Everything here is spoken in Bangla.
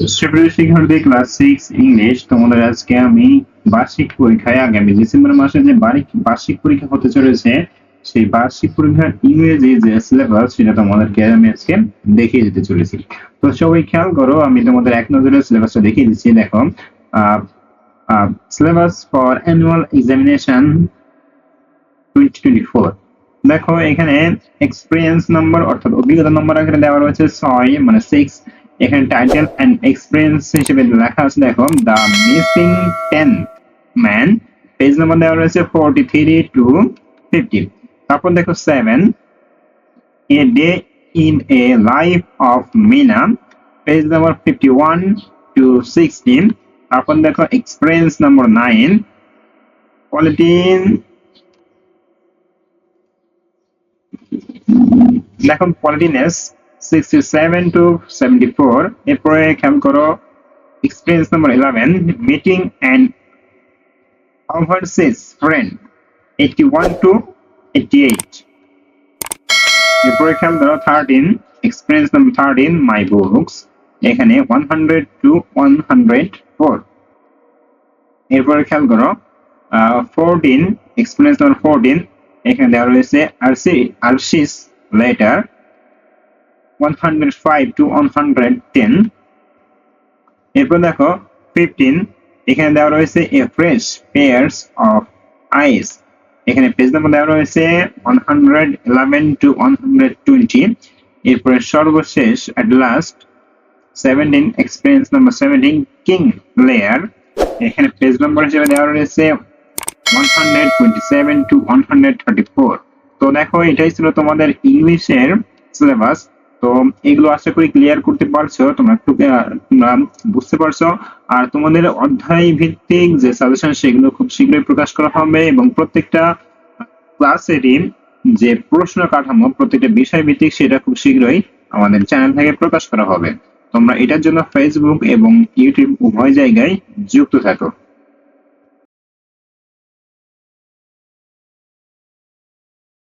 ক্লাস সিক্স ইংলিশ তোমাদের আজকে আমি বার্ষিক পরীক্ষায় আগামী ডিসেম্বর মাসে যে বার্ষিক পরীক্ষা হতে চলেছে, সেই বার্ষিক পরীক্ষার ইংরেজি যে সিলেবাস সেটা তোমাদেরকে আমি আজকে দেখিয়ে দিতে চলেছি। তো সবাই খেয়াল করো, আমি তোমাদের এক নজরে সিলেবাসটা দেখিয়ে দিচ্ছি, দেখো। Syllabus for annual examination four দেখো, এখানে এক্সপিরিয়েন্স নম্বর অর্থাৎ অভিজ্ঞতা নম্বর এখানে দেওয়া রয়েছে ছয় মানে সিক্স এখানে টাইটেল এন্ড এক্সপিরিয়েন্স হিসেবে লেখা আছে, দেখো the missing ten man page number দেওয়া রয়েছে ফোরটি থ্রি টু ফিফটি তারপর দেখো seven a day in a life of Mina page number fifty one to sixteen তারপর দেখো এক্সপিরিয়েন্স নাম্বার নাইন কোয়ালিটি দেখো politeness sixty seven to seventy এরপরে খেয়াল করো experience number eleven meeting and eighty one to eighty eight এরপরে খেয়াল করো thirteen experience number thirteen my books এখানে one hundred to one hundred four এরপরে খেয়াল করো ফোরটিন এক্সপিরিয়েন্স নাম্বার ফোরটিন এখানে দেওয়া রয়েছে আরসি, আরসিস লেটার 105 টু 110 এরপর দেখো 15 এখানে দেওয়া রয়েছে a fresh pairs of ice এখানে পেজ নাম্বার দেওয়া রয়েছে 111 টু 120 এরপরে সর্বশেষ at last 17 experience number 17 King Lear এখানে পেজ নাম্বার হিসেবে দেওয়া রয়েছে 127 টু 134 তো দেখো, এটাই ছিল তোমাদের ইংলিশের সিলেবাস তো এগুলো আশা করি ক্লিয়ার করতে পারছ, তোমরা একটু তোমরা বুঝতে পারছ। আর তোমাদের অধ্যায় ভিত্তিক যে সাজেশন সেগুলো খুব শীঘ্রই প্রকাশ করা হবে এবং প্রত্যেকটা ক্লাসেরই যে প্রশ্ন কাঠামো, প্রত্যেকটা বিষয় ভিত্তিক, সেটা খুব শীঘ্রই আমাদের চ্যানেল থেকে প্রকাশ করা হবে। তোমরা এটার জন্য ফেসবুক এবং ইউটিউব উভয় জায়গায় যুক্ত থাকো।